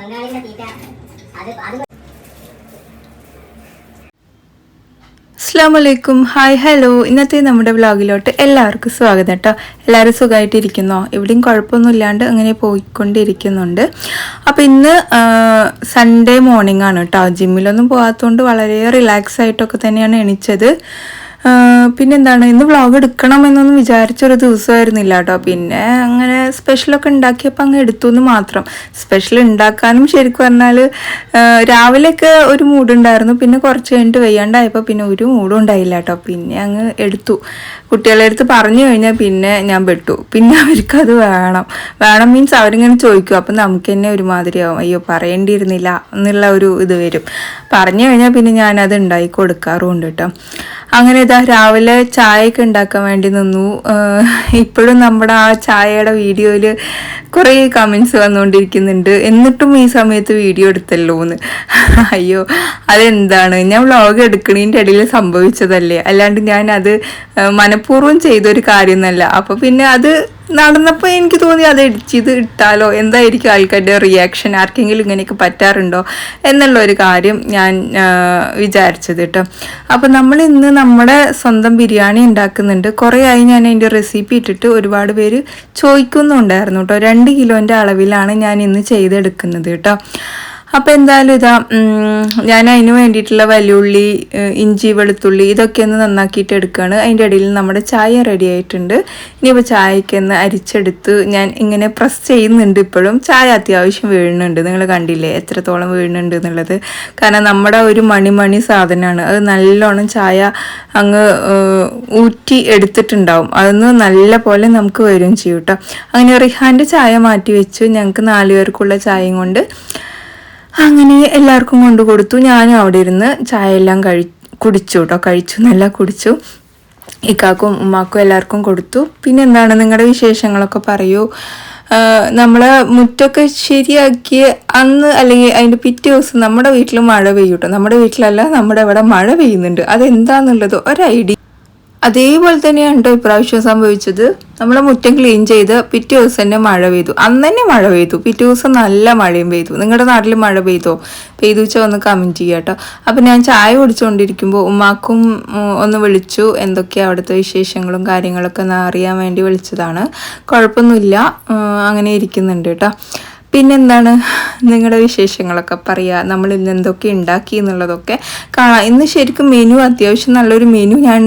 ബംഗാളിന്റെ തീറ്റ. അത് അത് അസ്സാം ഹായ് ഹലോ. ഇന്നത്തെ നമ്മുടെ വ്ലോഗിലോട്ട് എല്ലാവർക്കും സ്വാഗതം കേട്ടോ. എല്ലാവരും സുഖമായിട്ടിരിക്കുന്നോ? എവിടെയും കുഴപ്പമൊന്നുമില്ലാണ്ട് അങ്ങനെ പോയിക്കൊണ്ടിരിക്കുന്നുണ്ട്. അപ്പോൾ ഇന്ന് സൺഡേ മോർണിംഗ് ആണ് കേട്ടോ. ജിമ്മിലൊന്നും പോകാത്തതുകൊണ്ട് വളരെ റിലാക്സ് ആയിട്ടൊക്കെ തന്നെയാണ് എണീച്ചത്. ആ, പിന്നെന്താണ് ഇന്ന് വ്ളോഗ് എടുക്കണമെന്നൊന്നും വിചാരിച്ചൊരു ദിവസമായിരുന്നില്ല കേട്ടോ പിന്നെ അങ്ങനെ സ്പെഷ്യലൊക്കെ ഉണ്ടാക്കിയപ്പോൾ അങ്ങ് എടുത്തു എന്ന് മാത്രം. സ്പെഷ്യൽ ഉണ്ടാക്കാനും ശരിക്കും പറഞ്ഞാൽ രാവിലെയൊക്കെ ഒരു മൂഡുണ്ടായിരുന്നു പിന്നെ കുറച്ച് കഴിഞ്ഞിട്ട് വയ്യാണ്ടായപ്പോൾ പിന്നെ ഒരു മൂഡും ഉണ്ടായില്ല കേട്ടോ പിന്നെ അങ്ങ് എടുത്തു. കുട്ടികളെ അടുത്ത് പറഞ്ഞു കഴിഞ്ഞാൽ പിന്നെ ഞാൻ പെട്ടു. പിന്നെ അവർക്കത് വേണം. വേണം മീൻസ് അവരിങ്ങനെ ചോദിക്കും. അപ്പം നമുക്ക് തന്നെ ഒരുമാതിരിയാവും. അയ്യോ പറയേണ്ടിയിരുന്നില്ല എന്നുള്ള ഒരു ഇത് വരും. പറഞ്ഞു കഴിഞ്ഞാൽ പിന്നെ ഞാനത് ഉണ്ടാക്കി കൊടുക്കാറുമുണ്ട് കേട്ടോ. അങ്ങനെ ഇതാ രാവിലെ ചായയൊക്കെ ഉണ്ടാക്കാൻ വേണ്ടി നിന്നു. ഇപ്പോഴും നമ്മുടെ ആ ചായയുടെ വീഡിയോയിൽ കുറേ കമൻസ് വന്നുകൊണ്ടിരിക്കുന്നുണ്ട്. എന്നിട്ടും ഈ സമയത്ത് വീഡിയോ എടുത്തല്ലോ എന്ന്. അയ്യോ അതെന്താണ്? ഞാൻ വ്ളോഗ് എടുക്കണതിന്റെ ഇടയിൽ സംഭവിച്ചതല്ലേ? അല്ലാണ്ട് ഞാൻ അത് മനഃപൂർവം ചെയ്തൊരു കാര്യമൊന്നല്ല അപ്പോൾ പിന്നെ അത് നടന്നപ്പോൾ എനിക്ക് തോന്നി അത് ചെയ്ത് ഇട്ടാലോ? എന്തായിരിക്കും ആൾക്കാരുടെ റിയാക്ഷൻ ആർക്കെങ്കിലും ഇങ്ങനെയൊക്കെ പറ്റാറുണ്ടോ? എന്നുള്ള ഒരു കാര്യം ഞാൻ വിചാരിച്ചത് കേട്ടോ. അപ്പോൾ നമ്മൾ ഇന്ന് നമ്മുടെ സ്വന്തം ബിരിയാണി ഉണ്ടാക്കുന്നുണ്ട്. കുറേ ആയി ഞാൻ അതിന്റെ റെസിപ്പി ഇട്ടിട്ട് ഒരുപാട് പേര് ചോദിക്കുന്നുണ്ടായിരുന്നു കേട്ടോ. രണ്ട് കിലോന്റെ അളവിലാണ് ഞാൻ ഇന്ന് ചെയ്തെടുക്കുന്നത് കേട്ടോ. അപ്പോൾ എന്തായാലും ഇതാ ഞാൻ അതിന് വേണ്ടിയിട്ടുള്ള വലിയുള്ളി ഇഞ്ചി വെളുത്തുള്ളി ഇതൊക്കെ ഒന്ന് നന്നാക്കിയിട്ട് എടുക്കുകയാണ് അതിന്റെ ഇടയിൽ നമ്മുടെ ചായ റെഡി ആയിട്ടുണ്ട്. ഇനിയിപ്പോൾ ചായയ്ക്ക് ഒന്ന് അരിച്ചെടുത്ത് ഞാൻ ഇങ്ങനെ പ്രസ് ചെയ്യുന്നുണ്ട് ഇപ്പോഴും. ചായ അത്യാവശ്യം വീഴുന്നുണ്ട്. നിങ്ങൾ കണ്ടില്ലേ എത്രത്തോളം വീഴുന്നുണ്ട് എന്നുള്ളത്. കാരണം നമ്മുടെ ഒരു മണിമണി സാധനമാണ്. അത് നല്ലോണം ചായ അങ്ങ് ഊറ്റി എടുത്തിട്ടുണ്ടാവും. അതൊന്ന് നല്ല പോലെ നമുക്ക് വരും ചെയ്യും കേട്ടോ അങ്ങനെ റിഹാന്റെ ചായ മാറ്റി വെച്ചു. ഞങ്ങൾക്ക് നാലുപേർക്കുള്ള ചായയും കൊണ്ട്. അങ്ങനെ എല്ലാവർക്കും കൊണ്ടു കൊടുത്തു. ഞാനും അവിടെ ഇരുന്ന് ചായ എല്ലാം കഴി കുടിച്ചു കേട്ടോ കഴിച്ചു നല്ല കുടിച്ചു. ഇക്കാക്കും ഉമ്മാക്കും എല്ലാവർക്കും കൊടുത്തു. പിന്നെ എന്താണ് നിങ്ങളുടെ വിശേഷങ്ങളൊക്കെ പറയൂ. നമ്മൾ മുറ്റൊക്കെ ശരിയാക്കി അന്ന് അല്ലെങ്കിൽ അതിന്റെ പിറ്റേ ദിവസം നമ്മുടെ വീട്ടിൽ മഴ പെയ്യൂട്ടോ. നമ്മുടെ വീട്ടിലല്ല നമ്മുടെ ഇവിടെ മഴ പെയ്യുന്നുണ്ട്. അതെന്താന്നുള്ളത്? ഒരു ഐഡിയ അതേപോലെ തന്നെയാണ് കേട്ടോ ഇപ്രാവശ്യം സംഭവിച്ചത്. നമ്മളെ മുറ്റം ക്ലീൻ ചെയ്ത് പിറ്റേ ദിവസം തന്നെ മഴ പെയ്തു. അന്ന് തന്നെ മഴ പെയ്തു. പിറ്റേ ദിവസം നല്ല മഴയും പെയ്തു. നിങ്ങളുടെ നാട്ടിൽ മഴ പെയ്തോ? പെയ്തു വെച്ചാൽ ഒന്ന് കമന്റ് ചെയ്യുക കേട്ടോ അപ്പം ഞാൻ ചായ കുടിച്ചുകൊണ്ടിരിക്കുമ്പോൾ ഉമ്മാക്കും ഒന്ന് വിളിച്ചു. എന്തൊക്കെയാണ് അവിടുത്തെ വിശേഷങ്ങളും കാര്യങ്ങളൊക്കെ ഒന്ന് അറിയാൻ വേണ്ടി വിളിച്ചതാണ്. കുഴപ്പമൊന്നുമില്ല. അങ്ങനെ ഇരിക്കുന്നുണ്ട് കേട്ടോ പിന്നെന്താണ് നിങ്ങളുടെ വിശേഷങ്ങളൊക്കെ പറയുക നമ്മൾ ഇന്ന് എന്തൊക്കെ ഉണ്ടാക്കി എന്നുള്ളതൊക്കെ കാണാം. ഇന്ന് ശരിക്കും മെനു അത്യാവശ്യം നല്ലൊരു മെനു ഞാൻ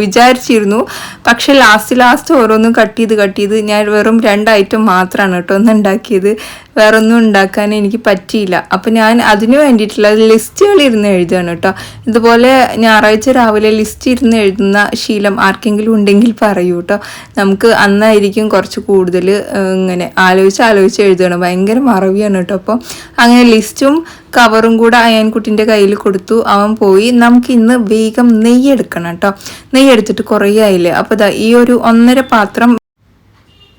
വിചാരിച്ചിരുന്നു. പക്ഷെ ലാസ്റ്റ് ലാസ്റ്റ് ഓരോന്നും കട്ട് ചെയ്ത് കട്ട് ചെയ്ത് ഞാൻ വെറും രണ്ട് ഐറ്റം മാത്രമാണ് കേട്ടോ ഒന്ന് ഉണ്ടാക്കിയത്. വേറെ ഒന്നും ഉണ്ടാക്കാൻ എനിക്ക് പറ്റിയില്ല. അപ്പം ഞാൻ അതിന് വേണ്ടിയിട്ടുള്ള ലിസ്റ്റുകൾ ഇരുന്ന് എഴുതുകയാണ് കേട്ടോ. ഇതുപോലെ ഞായറാഴ്ച രാവിലെ ലിസ്റ്റ് ഇരുന്ന് എഴുതുന്ന ശീലം ആർക്കെങ്കിലും ഉണ്ടെങ്കിൽ പറയൂ കേട്ടോ. നമുക്ക് അന്നായിരിക്കും കുറച്ച് കൂടുതൽ ഇങ്ങനെ ആലോചിച്ച് ആലോചിച്ച് എഴുതുകയാണ്. ഭയങ്കര മറവിയാണ് കേട്ടോ. അപ്പോൾ അങ്ങനെ ലിസ്റ്റും കവറും കൂടെ അയാൻകുട്ടിന്റെ കയ്യിൽ കൊടുത്തു. അവൻ പോയി. നമുക്ക് ഇന്ന് വേഗം നെയ്യ് എടുക്കണം കേട്ടോ. നെയ്യ് എടുത്തിട്ട് കുറേ ആയില്ലേ? അപ്പോൾ ഈ ഒരു ഒന്നര പാത്രം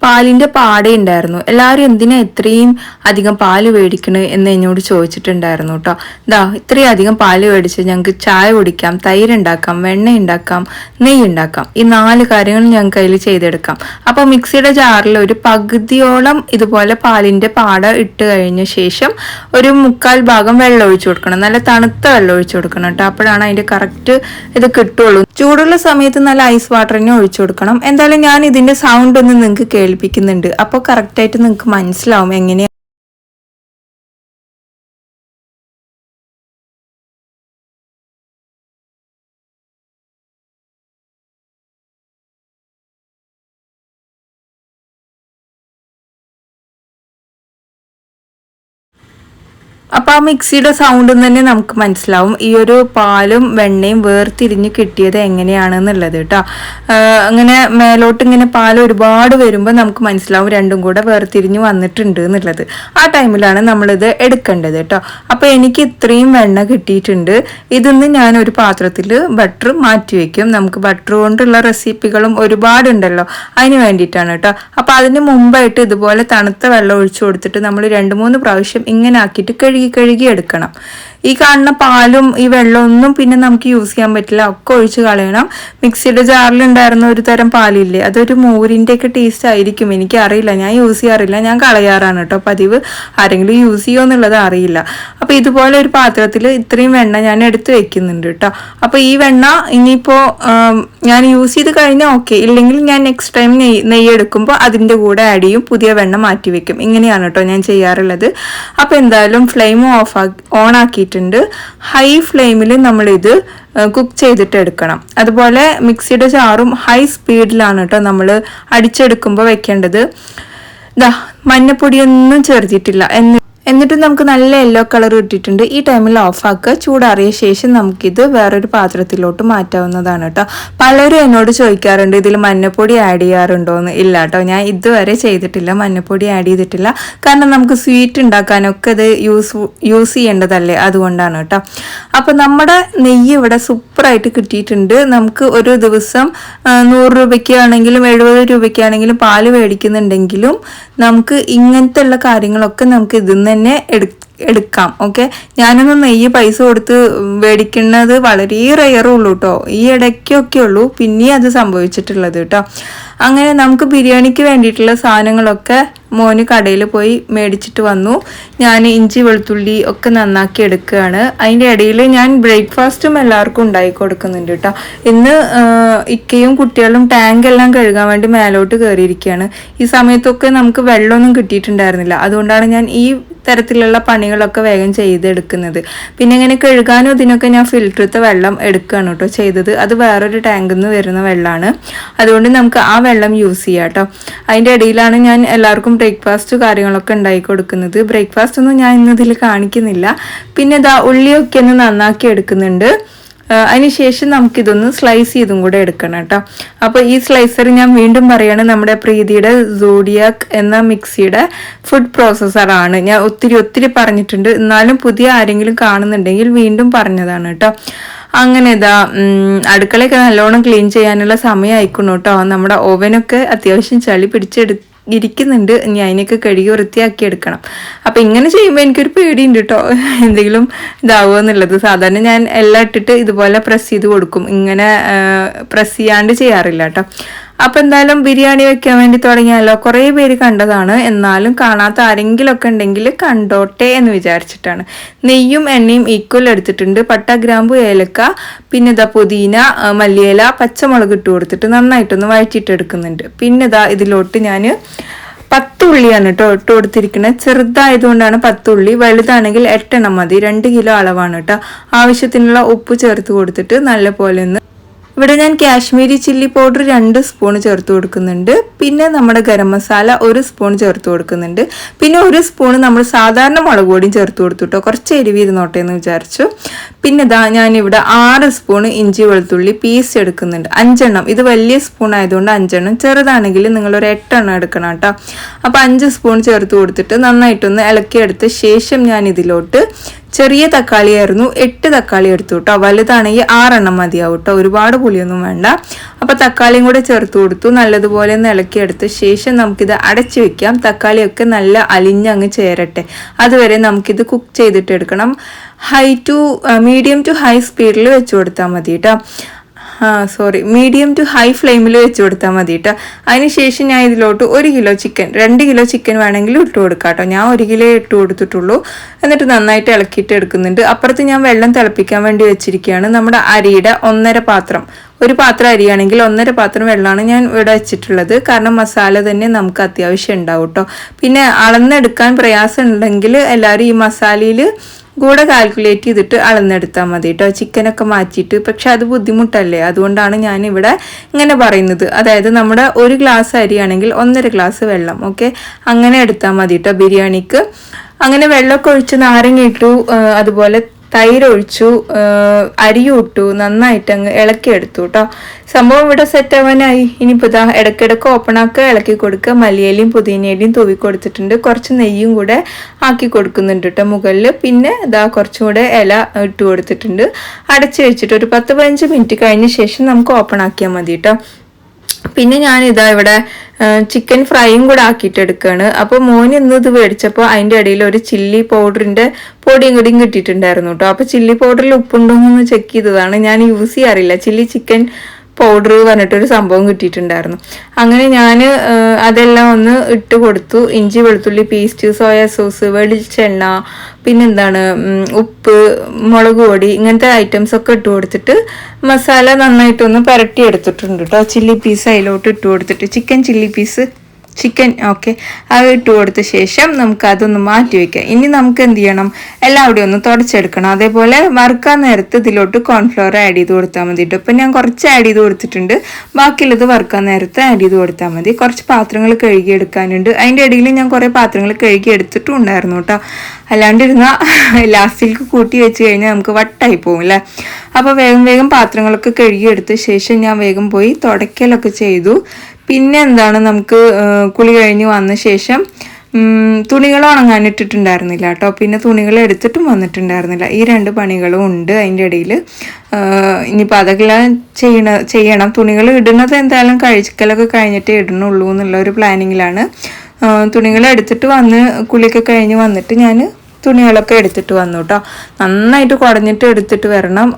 പാലിന്റെ പാടെ ഉണ്ടായിരുന്നു. എല്ലാവരും എന്തിനാ ഇത്രയും അധികം പാൽ മേടിക്കണ് എന്ന് എന്നോട് ചോദിച്ചിട്ടുണ്ടായിരുന്നു കേട്ടോ ഇതാ ഇത്രയും അധികം പാൽ മേടിച്ച് ഞങ്ങൾക്ക് ചായ കുടിക്കാം തൈര് ഉണ്ടാക്കാം വെണ്ണ ഉണ്ടാക്കാം നെയ്യ് ഉണ്ടാക്കാം. ഈ നാല് കാര്യങ്ങൾ ഞങ്ങൾക്ക് അതിൽ ചെയ്തെടുക്കാം. അപ്പോൾ മിക്സിയുടെ ജാറിൽ ഒരു പകുതിയോളം ഇതുപോലെ പാലിന്റെ പാട ഇട്ട് കഴിഞ്ഞ ശേഷം ഒരു മുക്കാൽ ഭാഗം വെള്ളം ഒഴിച്ചു കൊടുക്കണം. നല്ല തണുത്ത വെള്ളം ഒഴിച്ചു കൊടുക്കണം കേട്ടോ അപ്പോഴാണ് അതിന്റെ കറക്റ്റ് ഇത് കിട്ടുള്ളൂ. ചൂടുള്ള സമയത്ത് നല്ല ഐസ് വാട്ടർ തന്നെ ഒഴിച്ചു കൊടുക്കണം. എന്തായാലും ഞാൻ ഇതിന്റെ സൗണ്ട് ഒന്ന് നിങ്ങൾക്ക് കേൾപ്പിക്കുന്നുണ്ട്. അപ്പോൾ കറക്റ്റായിട്ട് നിങ്ങൾക്ക് മനസ്സിലാവും എങ്ങനെയാ ആ മിക്സിയുടെ സൗണ്ട് തന്നെ നമുക്ക് മനസ്സിലാവും. ഈ ഒരു പാലും വെണ്ണയും വേർതിരിഞ്ഞ് കിട്ടിയത് എങ്ങനെയാണെന്നുള്ളത് കേട്ടോ അങ്ങനെ മേലോട്ട് ഇങ്ങനെ പാൽ ഒരുപാട് വരുമ്പോൾ നമുക്ക് മനസ്സിലാവും രണ്ടും കൂടെ വേർതിരിഞ്ഞ് വന്നിട്ടുണ്ട് എന്നുള്ളത്. ആ ടൈമിലാണ് നമ്മളിത് എടുക്കേണ്ടത് കേട്ടോ അപ്പോൾ എനിക്ക് ഇത്രയും വെണ്ണ കിട്ടിയിട്ടുണ്ട്. ഇതിന്ന് ഞാൻ ഒരു പാത്രത്തിൽ ബട്ടർ മാറ്റി വെക്കും. നമുക്ക് ബട്ടർ കൊണ്ടുള്ള റെസിപ്പികളും ഒരുപാടുണ്ടല്ലോ. അതിന് വേണ്ടിയിട്ടാണ് കേട്ടോ അപ്പോൾ അതിന് മുമ്പായിട്ട് ഇതുപോലെ തണുത്ത വെള്ളം ഒഴിച്ചു കൊടുത്തിട്ട് നമ്മൾ രണ്ട് മൂന്ന് പ്രാവശ്യം ഇങ്ങനെ ആക്കിയിട്ട് കഴുകി കഴുകി എടുക്കണം. ഈ കാണുന്ന പാലും ഈ വെള്ളമൊന്നും പിന്നെ നമുക്ക് യൂസ് ചെയ്യാൻ പറ്റില്ല. ഒക്കെ ഒഴിച്ച് കളയണം. മിക്സിയുടെ ജാറിലുണ്ടായിരുന്ന ഒരു തരം പാലില്ലേ അതൊരു മോരിന്റെ ഒക്കെ ടേസ്റ്റ് ആയിരിക്കും. എനിക്ക് അറിയില്ല ഞാൻ യൂസ് ചെയ്യാറില്ല. ഞാൻ കളയാറാണ് കേട്ടോ പതിവ്. ആരെങ്കിലും യൂസ് ചെയ്യുമോ എന്നുള്ളത് അറിയില്ല. അപ്പോൾ ഇതുപോലെ ഒരു പാത്രത്തിൽ ഇത്രയും വെണ്ണ ഞാൻ എടുത്ത് വെക്കുന്നുണ്ട് കേട്ടോ. അപ്പോൾ ഈ വെണ്ണ ഇനിയിപ്പോൾ ഞാൻ യൂസ് ചെയ്ത് കഴിഞ്ഞാൽ ഓക്കെ ഇല്ലെങ്കിൽ ഞാൻ നെക്സ്റ്റ് ടൈം നെയ്യ് നെയ്യ് എടുക്കുമ്പോൾ അതിന്റെ കൂടെ ആഡ് ചെയ്യും. പുതിയ വെണ്ണ മാറ്റി വെക്കും. ഇങ്ങനെയാണ് കേട്ടോ ഞാൻ ചെയ്യാറുള്ളത്. അപ്പോൾ എന്തായാലും ഫ്ലെയിം ഓഫ് ആക്കി ഓൺ ആക്കിയിട്ടുണ്ട് ഹൈ ഫ്ലെയിമിൽ നമ്മളിത് കുക്ക് ചെയ്തിട്ട് എടുക്കണം. അതുപോലെ മിക്സിയുടെ ചാറും ഹൈ സ്പീഡിലാണ് കേട്ടോ നമ്മൾ അടിച്ചെടുക്കുമ്പോൾ വെക്കേണ്ടത്. ദാ മഞ്ഞപ്പൊടിയൊന്നും ചേർത്തിട്ടില്ല. എന്ന് എന്നിട്ട് നമുക്ക് നല്ല യെല്ലോ കളർ ഇട്ടിട്ടുണ്ട് ഈ ടൈമിൽ ഓഫാക്കുക ചൂടാറിയ ശേഷം നമുക്കിത് വേറൊരു പാത്രത്തിലോട്ട് മാറ്റാവുന്നതാണ് കേട്ടോ പലരും എന്നോട് ചോദിക്കാറുണ്ട് ഇതിൽ മഞ്ഞപ്പൊടി ആഡ് ചെയ്യാറുണ്ടോ എന്ന് ഇല്ല കേട്ടോ ഞാൻ ഇതുവരെ ചെയ്തിട്ടില്ല. മഞ്ഞപ്പൊടി ആഡ് ചെയ്തിട്ടില്ല. കാരണം നമുക്ക് സ്വീറ്റ് ഉണ്ടാക്കാനൊക്കെ ഇത് യൂസ് യൂസ് ചെയ്യേണ്ടതല്ലേ? അതുകൊണ്ടാണ് കേട്ടോ അപ്പോൾ നമ്മുടെ നെയ്യ് ഇവിടെ സൂപ്പറായിട്ട് കിട്ടിയിട്ടുണ്ട്. നമുക്ക് ഒരു ദിവസം നൂറ് നൂറ് രൂപയ്ക്കാണെങ്കിലും എഴുപത് രൂപയ്ക്കാണെങ്കിലും പാൽ മേടിക്കുന്നുണ്ടെങ്കിലും നമുക്ക് ഇങ്ങനത്തെ ഉള്ള കാര്യങ്ങളൊക്കെ നമുക്ക് ഇതിൽ നിന്ന് തന്നെ എടു എടുക്കാം ഓക്കെ ഞാനൊന്നും നെയ്യ് പൈസ കൊടുത്ത് മേടിക്കുന്നത് വളരെ റയറുള്ളൂ കേട്ടോ ഈ ഇടയ്ക്കൊക്കെ ഉള്ളൂ. പിന്നെ അത് സംഭവിച്ചിട്ടുള്ളത് കേട്ടോ അങ്ങനെ നമുക്ക് ബിരിയാണിക്ക് വേണ്ടിയിട്ടുള്ള സാധനങ്ങളൊക്കെ മോന് കടയിൽ പോയി മേടിച്ചിട്ട് വന്നു. ഞാൻ ഇഞ്ചി വെളുത്തുള്ളി ഒക്കെ നന്നാക്കി എടുക്കുകയാണ്. അതിന്റെ ഇടയിൽ ഞാൻ ബ്രേക്ക്ഫാസ്റ്റും എല്ലാവർക്കും ഉണ്ടാക്കി കൊടുക്കുന്നുണ്ട് കേട്ടോ ഇന്ന് ഇക്കയും കുട്ടികളും ടാങ്ക് എല്ലാം കഴുകാൻ വേണ്ടി മേലോട്ട് കയറിയിരിക്കുകയാണ്. ഈ സമയത്തൊക്കെ നമുക്ക് വെള്ളമൊന്നും കിട്ടിയിട്ടുണ്ടായിരുന്നില്ല. അതുകൊണ്ടാണ് ഞാൻ ഈ തരത്തിലുള്ള പണികളൊക്കെ വേഗം ചെയ്തെടുക്കുന്നത്. പിന്നെ ഇങ്ങനെ കഴുകാനും ഇതിനൊക്കെ ഞാൻ ഫിൽറ്ററത്തെ വെള്ളം എടുക്കുകയാണ് കേട്ടോ ചെയ്തത്. അത് വേറൊരു ടാങ്കിൽ നിന്ന് വരുന്ന വെള്ളമാണ് അതുകൊണ്ട് നമുക്ക് ആ വെള്ളം യൂസ് ചെയ്യാം കേട്ടോ. അതിന്റെ ഇടയിലാണ് ഞാൻ എല്ലാവർക്കും ബ്രേക്ക്ഫാസ്റ്റ് കാര്യങ്ങളൊക്കെ ഉണ്ടാക്കി കൊടുക്കുന്നത്. ബ്രേക്ക്ഫാസ്റ്റ് ഒന്നും ഞാൻ ഇന്ന് ഇതിൽ കാണിക്കുന്നില്ല. പിന്നെ ഇതാ ഉള്ളിയൊക്കെ ഒന്ന് നന്നാക്കി എടുക്കുന്നുണ്ട്. അതിനുശേഷം നമുക്കിതൊന്ന് സ്ലൈസ് ചെയ്തും കൂടെ എടുക്കണം കേട്ടോ. അപ്പോൾ ഈ സ്ലൈസർ ഞാൻ വീണ്ടും പറയാണ് നമ്മുടെ പ്രീതിയുടെ സോഡിയാക് എന്ന മിക്സിയുടെ ഫുഡ് പ്രോസസ്സറാണ് ഞാൻ ഒത്തിരി ഒത്തിരി പറഞ്ഞിട്ടുണ്ട്. എന്നാലും പുതിയ ആരെങ്കിലും കാണുന്നുണ്ടെങ്കിൽ വീണ്ടും പറഞ്ഞതാണ് കേട്ടോ. അങ്ങനെ ഇതാ അടുക്കളയൊക്കെ നല്ലോണം ക്ലീൻ ചെയ്യാനുള്ള സമയം ആയിക്കണം കേട്ടോ. നമ്മുടെ ഓവനൊക്കെ അത്യാവശ്യം ചളി പിടിച്ചെടു ഇരിക്കുന്നുണ്ട്. ഇനി അതിനൊക്കെ കഴുകി വൃത്തിയാക്കി എടുക്കണം അപ്പം ഇങ്ങനെ ചെയ്യുമ്പോൾ എനിക്കൊരു പേടിയുണ്ട് കേട്ടോ എന്തെങ്കിലും ഇതാവുക എന്നുള്ളത്. സാധാരണ ഞാൻ എല്ലാം ഇട്ടിട്ട് ഇതുപോലെ പ്രസ് ചെയ്ത് കൊടുക്കും. ഇങ്ങനെ പ്രസ് ചെയ്യാണ്ട് ചെയ്യാറില്ല കേട്ടോ അപ്പം എന്തായാലും ബിരിയാണി വെക്കാൻ വേണ്ടി തുടങ്ങിയാലോ? കുറേ പേര് കണ്ടതാണ്. എന്നാലും കാണാത്ത ആരെങ്കിലുമൊക്കെ ഉണ്ടെങ്കിൽ കണ്ടോട്ടെ എന്ന് വിചാരിച്ചിട്ടാണ്. നെയ്യും എണ്ണയും ഈക്വൽ എടുത്തിട്ടുണ്ട്. പട്ട ഗ്രാമ്പു ഏലക്ക പിന്നെ ഇതാ പുതിന മല്ലിയേല പച്ചമുളക് ഇട്ട് കൊടുത്തിട്ട് നന്നായിട്ടൊന്ന് വഴറ്റിയിട്ടെടുക്കുന്നുണ്ട്. പിന്നെ ഇതാ ഇതിലോട്ട് ഞാൻ പത്തുള്ളിയാണ് കേട്ടോ ഇട്ട് കൊടുത്തിരിക്കുന്നത്. ചെറുതായതുകൊണ്ടാണ് പത്തുള്ളി. വലുതാണെങ്കിൽ എട്ടെണ്ണം മതി. രണ്ട് കിലോ അളവാണ് കേട്ടോ ആവശ്യത്തിനുള്ള ഉപ്പ് ചേർത്ത് കൊടുത്തിട്ട് നല്ല പോലെ ഒന്ന് ഇവിടെ ഞാൻ കാശ്മീരി ചില്ലി പൗഡർ രണ്ട് സ്പൂൺ ചേർത്ത് കൊടുക്കുന്നുണ്ട്. പിന്നെ നമ്മുടെ ഗരം മസാല ഒരു സ്പൂൺ ചേർത്ത് കൊടുക്കുന്നുണ്ട്. പിന്നെ ഒരു സ്പൂൺ നമ്മൾ സാധാരണ മുളക് പൊടിയും ചേർത്ത് കൊടുത്തു കേട്ടോ കുറച്ച് എരിവ് ഇരുന്നോട്ടെ എന്ന് വിചാരിച്ചു. പിന്നെ ഇതാ ഞാനിവിടെ ആറ് സ്പൂൺ ഇഞ്ചി വെളുത്തുള്ളി പീസ് എടുക്കുന്നുണ്ട്. അഞ്ചെണ്ണം. ഇത് വലിയ സ്പൂൺ ആയതുകൊണ്ട് അഞ്ചെണ്ണം. ചെറുതാണെങ്കിൽ നിങ്ങൾ ഒരു എട്ടെണ്ണം എടുക്കണം കേട്ടോ. അപ്പോൾ അഞ്ച് സ്പൂൺ ചേർത്ത് കൊടുത്തിട്ട് നന്നായിട്ടൊന്ന് ഇളക്കിയെടുത്ത ശേഷം ഞാൻ ഇതിലോട്ട് ചെറിയ തക്കാളിയായിരുന്നു. എട്ട് തക്കാളി എടുത്തു കേട്ടോ. വലുതാണെങ്കിൽ ആറെണ്ണം മതിയാവും കേട്ടോ. ഒരുപാട് പുളിയൊന്നും വേണ്ട. അപ്പോൾ തക്കാളിയും കൂടെ ചേർത്ത് കൊടുത്തു. നല്ലതുപോലെ ഇളക്കിയെടുത്ത ശേഷം നമുക്കിത് അടച്ചു വെക്കാം. തക്കാളിയൊക്കെ നല്ല അലിഞ്ഞങ്ങ് ചേരട്ടെ. അതുവരെ നമുക്കിത് കുക്ക് ചെയ്തിട്ട് എടുക്കണം. High to medium to high സ്പീഡിൽ വെച്ച് കൊടുത്താൽ മതി കേട്ടോ. സോറി മീഡിയം ടു ഹൈ ഫ്ലെയിമിൽ വെച്ച് കൊടുത്താൽ മതി കേട്ടോ അതിനുശേഷം ഞാൻ ഇതിലോട്ട് ഒരു കിലോ ചിക്കൻ രണ്ട് കിലോ ചിക്കൻ വേണമെങ്കിൽ ഇട്ട് കൊടുക്കാം കേട്ടോ ഞാൻ ഒരു കിലോ ഇട്ട് കൊടുത്തിട്ടുള്ളൂ. എന്നിട്ട് നന്നായിട്ട് ഇളക്കിയിട്ട് എടുക്കുന്നുണ്ട്. അപ്പുറത്ത് ഞാൻ വെള്ളം തിളപ്പിക്കാൻ വേണ്ടി വെച്ചിരിക്കുകയാണ് നമ്മുടെ അരിയുടെ ഒന്നര പാത്രം. ഒരു പാത്രം അരിയാണെങ്കിൽ ഒന്നര പാത്രം വെള്ളമാണ് ഞാൻ ഇവിടെ വെച്ചിട്ടുള്ളത്. കാരണം മസാല തന്നെ നമുക്ക് അത്യാവശ്യം ഉണ്ടാവും കേട്ടോ പിന്നെ അളന്നെടുക്കാൻ പ്രയാസം ഉണ്ടെങ്കിൽ എല്ലാവരും ഈ മസാലയിൽ കൂടെ കാൽക്കുലേറ്റ് ചെയ്തിട്ട് അളന്നെടുത്താൽ മതി കേട്ടോ ചിക്കനൊക്കെ മാറ്റിയിട്ട്. പക്ഷെ അത് ബുദ്ധിമുട്ടല്ലേ? അതുകൊണ്ടാണ് ഞാൻ ഇവിടെ ഇങ്ങനെ പറയുന്നത്. അതായത് നമ്മുടെ ഒരു ഗ്ലാസ് അരിയാണെങ്കിൽ ഒന്നര ഗ്ലാസ് വെള്ളം ഓക്കെ അങ്ങനെ എടുത്താൽ മതി കേട്ടോ ബിരിയാണിക്ക്. അങ്ങനെ വെള്ളമൊക്കെ ഒഴിച്ച് നാരങ്ങ ഇട്ടു അതുപോലെ തൈര് ഒഴിച്ചു ആഹ് നന്നായിട്ട് അങ്ങ് ഇളക്കിയെടുത്തു കേട്ടോ സംഭവം ഇവിടെ സെറ്റ് ആവാനായി. ഇനിയിപ്പോൾ ഇതാ ഇടയ്ക്കിടയ്ക്ക് ഓപ്പൺ ആക്കുക ഇളക്കി കൊടുക്കുക മല്ലിയിലയും പുതിനയിലയും തൂവി കൊടുത്തിട്ടുണ്ട്. കുറച്ച് നെയ്യും കൂടെ ആക്കി കൊടുക്കുന്നുണ്ട് കേട്ടോ മുകളിൽ പിന്നെ ഇതാ കുറച്ചും കൂടെ ഇല ഇട്ട് കൊടുത്തിട്ടുണ്ട്. അടച്ചു വെച്ചിട്ട് ഒരു പത്ത് പതിനഞ്ച് മിനിറ്റ് കഴിഞ്ഞ ശേഷം നമുക്ക് ഓപ്പൺ ആക്കിയാൽ മതി കേട്ടോ പിന്നെ ഞാനിതാ ഇവിടെ ചിക്കൻ ഫ്രൈയും കൂടെ ആക്കിയിട്ട് എടുക്കുകയാണ് അപ്പോൾ മോന് ഇന്ന് ഇത് മേടിച്ചപ്പോൾ അതിന്റെ ഇടയിൽ ഒരു ചില്ലി പൗഡറിന്റെ പൊടിയും കൂടിയും കിട്ടിയിട്ടുണ്ടായിരുന്നു കേട്ടോ. അപ്പോൾ ചില്ലി പൗഡറിൽ ഉപ്പുണ്ടോ എന്നൊന്ന് ചെക്ക് ചെയ്തതാണ്. ഞാൻ യൂസ് ചെയ്യാറില്ല. ചില്ലി ചിക്കൻ പൗഡർ പറഞ്ഞിട്ടൊരു സംഭവം കിട്ടിയിട്ടുണ്ടായിരുന്നു. അങ്ങനെ ഞാൻ അതെല്ലാം ഒന്ന് ഇട്ട് കൊടുത്തു. ഇഞ്ചി വെളുത്തുള്ളി പേസ്റ്റ് സോയ സോസ് വെളിച്ചെണ്ണ പിന്നെന്താണ് ഉപ്പ് മുളക് പൊടി ഇങ്ങനത്തെ ഐറ്റംസ് ഒക്കെ ഇട്ട് കൊടുത്തിട്ട് മസാല നന്നായിട്ടൊന്ന് പുരട്ടി എടുത്തിട്ടുണ്ട് കേട്ടോ ചില്ലി പീസ് അതിലോട്ട് ഇട്ട് കൊടുത്തിട്ട്. Chicken chilli piece chicken okay അത് ഇട്ട് കൊടുത്ത ശേഷം നമുക്ക് അതൊന്ന് മാറ്റി വെക്കാം. ഇനി നമുക്ക് എന്ത് ചെയ്യണം? എല്ലാവിടെയും ഒന്ന് തുടച്ചെടുക്കണം. അതേപോലെ വറുക്കാൻ നേരത്ത് ഇതിലോട്ട് കോൺഫ്ലവർ ആഡ് ചെയ്ത് കൊടുത്താൽ മതി കേട്ടോ ഇപ്പം ഞാൻ കുറച്ച് ആഡ് ചെയ്ത് കൊടുത്തിട്ടുണ്ട്. ബാക്കിയുള്ളത് വറുക്കാൻ നേരത്ത് ആഡ് ചെയ്ത് കൊടുത്താൽ മതി. കുറച്ച് പാത്രങ്ങൾ കഴുകി എടുക്കാനുണ്ട് അതിന്റെ ഇടയിൽ ഞാൻ കുറേ പാത്രങ്ങൾ കഴുകി എടുത്തിട്ടും ഉണ്ടായിരുന്നു കേട്ടോ അല്ലാണ്ടിരുന്നാൽ ലാസ്റ്റിലേക്ക് കൂട്ടി വെച്ച് കഴിഞ്ഞാൽ നമുക്ക് വട്ടായി പോകും അല്ലേ അപ്പോൾ വേഗം വേഗം പാത്രങ്ങളൊക്കെ കഴുകിയെടുത്ത ശേഷം ഞാൻ വേഗം പോയി തുടയ്ക്കലൊക്കെ ചെയ്തു. പിന്നെ എന്താണ് നമുക്ക് കുളി കഴിഞ്ഞ് വന്ന ശേഷം തുണികൾ ഉണങ്ങാൻ ഇട്ടിട്ടുണ്ടായിരുന്നില്ല കേട്ടോ. പിന്നെ തുണികൾ എടുത്തിട്ടും വന്നിട്ടുണ്ടായിരുന്നില്ല. ഈ രണ്ട് പണികളും ഉണ്ട് അതിന്റെ ഇടയിൽ ഇനിയിപ്പോൾ അതെല്ലാം ചെയ്യണ ചെയ്യണം. തുണികൾ ഇടുന്നത് എന്തായാലും കഴിക്കലൊക്കെ കഴിഞ്ഞിട്ടേ ഇടണുള്ളൂ എന്നുള്ള ഒരു പ്ലാനിങ്ങിലാണ് തുണികൾ എടുത്തിട്ട് വന്ന് കുളിയൊക്കെ കഴിഞ്ഞ് വന്നിട്ട് ഞാൻ തുണികളൊക്കെ എടുത്തിട്ട് വന്നു കേട്ടോ നന്നായിട്ട് കുടഞ്ഞിട്ട് എടുത്തിട്ട് വരണം.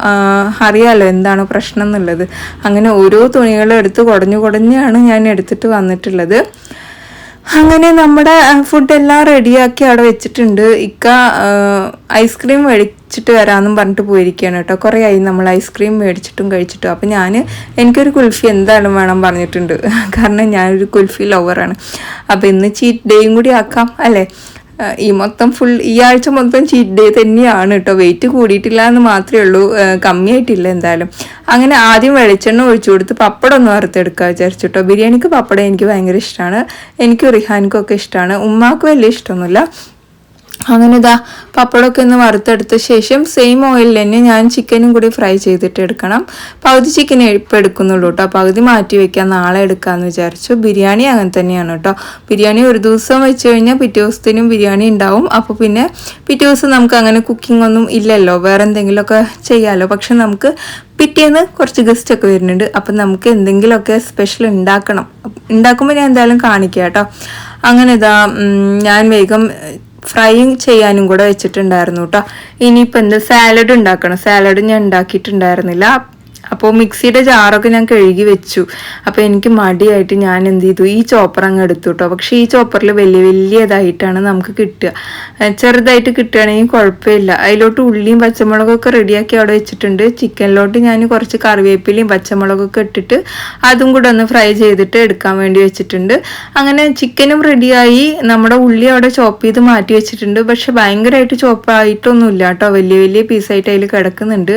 അറിയാലോ എന്താണ് പ്രശ്നം എന്നുള്ളത്. അങ്ങനെ ഓരോ തുണികളും എടുത്ത് കുടഞ്ഞു കുടഞ്ഞാണ് ഞാൻ എടുത്തിട്ട് വന്നിട്ടുള്ളത്. അങ്ങനെ നമ്മുടെ ഫുഡ് എല്ലാം റെഡിയാക്കി അവിടെ വെച്ചിട്ടുണ്ട്. ഇക്ക ഐസ്ക്രീം മേടിച്ചിട്ട് വരാമെന്നും പറഞ്ഞിട്ട് പോയിരിക്കുകയാണ് കേട്ടോ കുറേ ആയി നമ്മൾ ഐസ്ക്രീം മേടിച്ചിട്ടും കഴിച്ചിട്ടും. അപ്പം ഞാൻ എനിക്കൊരു കുൽഫി എന്തായാലും വേണം പറഞ്ഞിട്ടുണ്ട്. കാരണം ഞാനൊരു കുൽഫി ലവറാണ് അപ്പം ഇന്ന് ചീറ്റ് ഡേയും കൂടി ആക്കാം അല്ലേ? ഈ മൊത്തം ഫുൾ ഈ ആഴ്ച മൊത്തം ചീറ്റ് ഡേ തന്നെയാണ് കേട്ടോ വെയിറ്റ് കൂടിയിട്ടില്ല എന്ന് മാത്രമേ ഉള്ളൂ. കമ്മിയായിട്ടില്ല എന്തായാലും. അങ്ങനെ ആദ്യം വെളിച്ചെണ്ണ ഒഴിച്ചു കൊടുത്ത് പപ്പടം ഒന്ന് വറുത്തെടുക്കുക വിചാരിച്ചു കേട്ടോ ബിരിയാണിക്ക് പപ്പടം എനിക്ക് ഭയങ്കര ഇഷ്ടമാണ് എനിക്കും റിഹാനിക്കും ഒക്കെ ഇഷ്ടമാണ് ഉമ്മാക്ക് വലിയ ഇഷ്ടമൊന്നുമില്ല. അങ്ങനെ ഇതാ പപ്പടമൊക്കെ ഒന്ന് വറുത്തെടുത്ത ശേഷം സെയിം ഓയിലിൽ തന്നെ ഞാൻ ചിക്കനും കൂടി ഫ്രൈ ചെയ്തിട്ട് എടുക്കണം. പകുതി ചിക്കൻ ഇപ്പം എടുക്കുന്നുള്ളൂ കേട്ടോ പകുതി മാറ്റി വെക്കാം. നാളെ എടുക്കാമെന്ന് വിചാരിച്ചു. ബിരിയാണി അങ്ങനെ തന്നെയാണ് കേട്ടോ ബിരിയാണി ഒരു ദിവസം വെച്ച് കഴിഞ്ഞാൽ പിറ്റേ ദിവസത്തിനും ബിരിയാണി ഉണ്ടാവും. അപ്പോൾ പിന്നെ പിറ്റേ ദിവസം നമുക്ക് അങ്ങനെ കുക്കിംഗ് ഒന്നും ഇല്ലല്ലോ. വേറെ എന്തെങ്കിലുമൊക്കെ ചെയ്യാമല്ലോ പക്ഷെ നമുക്ക് പിറ്റേന്ന് കുറച്ച് ഗസ്റ്റൊക്കെ വരുന്നുണ്ട്. അപ്പം നമുക്ക് എന്തെങ്കിലുമൊക്കെ സ്പെഷ്യൽ ഉണ്ടാക്കണം. ഉണ്ടാക്കുമ്പോൾ ഞാൻ എന്തായാലും കാണിക്കാം കേട്ടോ അങ്ങനെ ഇതാ ഞാൻ വേഗം ഫ്രൈയും ചെയ്യാനും കൂടെ വെച്ചിട്ടുണ്ടായിരുന്നു കേട്ടോ ഇനിയിപ്പോൾ എന്ത്? സാലഡ് ഉണ്ടാക്കണം. സാലഡ് ഞാൻ ഉണ്ടാക്കിയിട്ടുണ്ടായിരുന്നില്ല. അപ്പോൾ മിക്സിയുടെ ജാറൊക്കെ ഞാൻ കഴുകി വെച്ചു. അപ്പോൾ എനിക്ക് മടിയായിട്ട് ഞാൻ എന്ത് ചെയ്തു? ഈ ചോപ്പർ അങ്ങ് എടുത്തു കേട്ടോ പക്ഷേ ഈ ചോപ്പറിൽ വലിയ വലിയതായിട്ടാണ് നമുക്ക് കിട്ടുക. ചെറുതായിട്ട് കിട്ടുകയാണെങ്കിൽ കുഴപ്പമില്ല. അതിലോട്ട് ഉള്ളിയും പച്ചമുളകൊക്കെ റെഡിയാക്കി അവിടെ വെച്ചിട്ടുണ്ട്. ചിക്കനിലോട്ട് ഞാൻ കുറച്ച് കറിവേപ്പിലയും പച്ചമുളകൊക്കെ ഇട്ടിട്ട് അതും കൂടെ ഒന്ന് ഫ്രൈ ചെയ്തിട്ട് എടുക്കാൻ വേണ്ടി വെച്ചിട്ടുണ്ട്. അങ്ങനെ ചിക്കനും റെഡിയായി. നമ്മുടെ ഉള്ളി അവിടെ ചോപ്പ് ചെയ്ത് മാറ്റി വെച്ചിട്ടുണ്ട്. പക്ഷെ ഭയങ്കരമായിട്ട് ചോപ്പായിട്ടൊന്നുമില്ല കേട്ടോ വലിയ വലിയ പീസായിട്ട് അതിൽ കിടക്കുന്നുണ്ട്.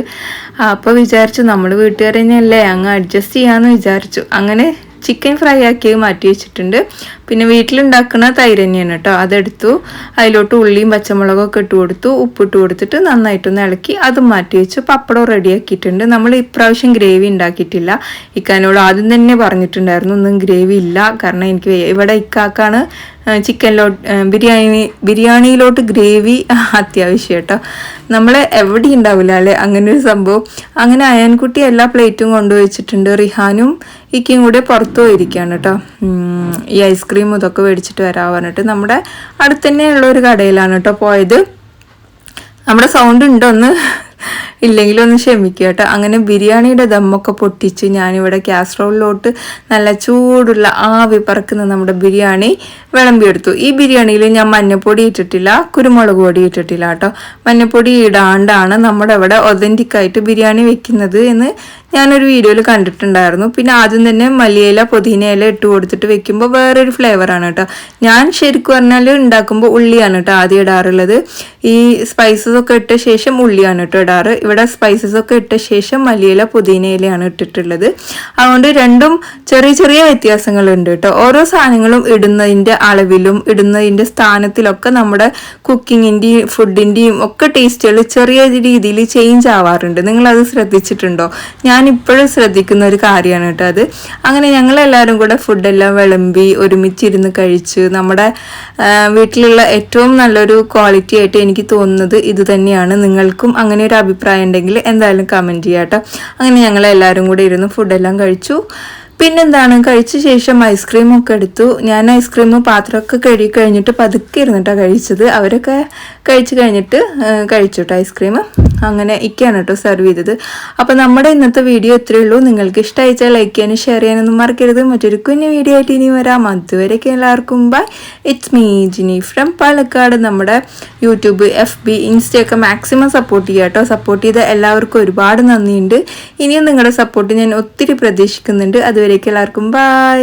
അപ്പോൾ വിചാരിച്ചു നമ്മൾ വീട്ടുകാർ തന്നെയല്ലേ അങ്ങ് അഡ്ജസ്റ്റ് ചെയ്യാമെന്ന് വിചാരിച്ചു. അങ്ങനെ ചിക്കൻ ഫ്രൈ ആക്കി മാറ്റി വെച്ചിട്ടുണ്ട്. പിന്നെ വീട്ടിലുണ്ടാക്കുന്ന തൈര് തന്നെയാണ് കേട്ടോ. അതെടുത്തു. അതിലോട്ട് ഉള്ളിയും പച്ചമുളകൊക്കെ ഇട്ട് കൊടുത്തു. ഉപ്പിട്ട് കൊടുത്തിട്ട് നന്നായിട്ടൊന്ന് ഇളക്കി അതും മാറ്റി വെച്ചു. പപ്പടം റെഡിയാക്കിയിട്ടുണ്ട് നമ്മൾ ഇപ്രാവശ്യം ഗ്രേവി ഉണ്ടാക്കിയിട്ടില്ല. ഇക്കാനോട് ആദ്യം തന്നെ പറഞ്ഞിട്ടുണ്ടായിരുന്നു ഒന്നും ഗ്രേവി ഇല്ല. കാരണം എനിക്ക്. ഇവിടെ ഇക്കാക്കാണ് ചിക്കനിലോട്ട് ബിരിയാണി ബിരിയാണിയിലോട്ട് ഗ്രേവി അത്യാവശ്യം കേട്ടോ. നമ്മൾ എവിടെ ഉണ്ടാവില്ല അല്ലേ? അങ്ങനെ ഒരു സംഭവം. അങ്ങനെ അയൻകുട്ടി എല്ലാ പ്ലേറ്റും കൊണ്ടുവച്ചിട്ടുണ്ട്. റിഹാനും ഇക്കയും കൂടെ പുറത്തു പോയിരിക്കുകയാണ് കേട്ടോ. ഈ ഐസ്ക്രീം ഇതൊക്കെ മേടിച്ചിട്ട് വരാൻ പറഞ്ഞിട്ട് നമ്മുടെ അടുത്ത് തന്നെയുള്ള ഒരു കടയിലാണ് കേട്ടോ പോയത്. നമ്മുടെ സൗണ്ട് ഉണ്ടോന്ന് ഇല്ലെങ്കിലും ഒന്ന് ക്ഷമിക്കുക കേട്ടോ. അങ്ങനെ ബിരിയാണിയുടെ ദമ്മൊക്കെ പൊട്ടിച്ച് ഞാനിവിടെ കാസറോളിലോട്ട് നല്ല ചൂടുള്ള ആവി പറക്കുന്ന നമ്മുടെ ബിരിയാണി വിളമ്പിയെടുത്തു. ഈ ബിരിയാണിയിൽ ഞാൻ മഞ്ഞപ്പൊടി ഇട്ടിട്ടില്ല കുരുമുളക് പൊടി ഇട്ടിട്ടില്ല കേട്ടോ. മഞ്ഞപ്പൊടി ഇടാണ്ടാണ് നമ്മുടെ ഇവിടെ ഒതന്റിക് ആയിട്ട് ബിരിയാണി വെക്കുന്നത് എന്ന് ഞാനൊരു വീഡിയോയിൽ കണ്ടിട്ടുണ്ടായിരുന്നു. പിന്നെ ആദ്യം തന്നെ മല്ലിയില പുതിനയില ഇട്ട് കൊടുത്തിട്ട് വെക്കുമ്പോൾ വേറൊരു ഫ്ലേവറാണ് കേട്ടോ. ഞാൻ ശരിക്കും പറഞ്ഞാൽ ഉണ്ടാക്കുമ്പോൾ ഉള്ളിയാണ് കേട്ടോ ആദ്യം ഇടാറുള്ളത്. ഈ സ്പൈസസ് ഒക്കെ ഇട്ട ശേഷം ഉള്ളിയാണ് കേട്ടോ ഇടാറ്. ഇവിടെ സ്പൈസസ് ഒക്കെ ഇട്ട ശേഷം മല്ലിയില പുതിനയിലയാണ് ഇട്ടിട്ടുള്ളത്. അതുകൊണ്ട് രണ്ടും ചെറിയ ചെറിയ വ്യത്യാസങ്ങളുണ്ട് കേട്ടോ. ഓരോ സാധനങ്ങളും ഇടുന്നതിന്റെ അളവിലും ഇടുന്നതിന്റെ സ്ഥാനത്തിലൊക്കെ നമ്മുടെ കുക്കിങ്ങിന്റെയും ഫുഡിന്റെയും ഒക്കെ ടേസ്റ്റുകൾ ചെറിയ രീതിയിൽ ചേഞ്ച് ആവാറുണ്ട്. നിങ്ങളത് ശ്രദ്ധിച്ചിട്ടുണ്ടോ? ഞാൻ ഇപ്പോഴും ശ്രദ്ധിക്കുന്ന ഒരു കാര്യമാണ് കേട്ടോ അത്. അങ്ങനെ ഞങ്ങളെല്ലാവരും കൂടെ ഫുഡെല്ലാം വിളമ്പി ഒരുമിച്ചിരുന്ന് കഴിച്ച് നമ്മുടെ വീട്ടിലുള്ള ഏറ്റവും നല്ലൊരു ക്വാളിറ്റി ആയിട്ട് എനിക്ക് തോന്നുന്നത് ഇത് തന്നെയാണ്. നിങ്ങൾക്കും അങ്ങനെ ഒരു അഭിപ്രായം ഉണ്ടെങ്കിൽ എന്തായാലും കമന്റ് ചെയ്യാം കേട്ടോ അങ്ങനെ ഞങ്ങൾ എല്ലാവരും കൂടെ ഇരുന്ന് ഫുഡെല്ലാം കഴിച്ചു. പിന്നെന്താണ്? കഴിച്ച ശേഷം ഐസ്ക്രീം ഒക്കെ എടുത്തു. ഞാൻ ഐസ്ക്രീം പാത്രമൊക്കെ കഴുകി കഴിഞ്ഞിട്ട് പതുക്കെ ഇരുന്നിട്ടാണ് കഴിച്ചത്. അവരൊക്കെ കഴിച്ചു കഴിഞ്ഞിട്ട് കഴിച്ചു ഐസ്ക്രീം. അങ്ങനെ ഇക്കാണ് കേട്ടോ സെർവ് ചെയ്തത്. അപ്പോൾ നമ്മുടെ ഇന്നത്തെ വീഡിയോ ഇത്രയേ ഉള്ളൂ. നിങ്ങൾക്ക് ഇഷ്ടമായിച്ചാൽ ലൈക്ക് ചെയ്യാനും ഷെയർ ചെയ്യാനൊന്നും മറക്കരുത്. മറ്റൊരു കുഞ്ഞു വീഡിയോ ആയിട്ട് ഇനി വരാം. അതുവരെയൊക്കെ എല്ലാവർക്കും bye it's me Jini from Palakkad. നമ്മുടെ യൂട്യൂബ് എഫ് ബി ഇൻസ്റ്റയൊക്കെ മാക്സിമം സപ്പോർട്ട് ചെയ്യുക കേട്ടോ സപ്പോർട്ട് ചെയ്ത എല്ലാവർക്കും ഒരുപാട് നന്ദിയുണ്ട്. ഇനിയും നിങ്ങളുടെ സപ്പോർട്ട് ഞാൻ ഒത്തിരി പ്രതീക്ഷിക്കുന്നുണ്ട്. അതുവരേക്കും എല്ലാവർക്കും ബൈ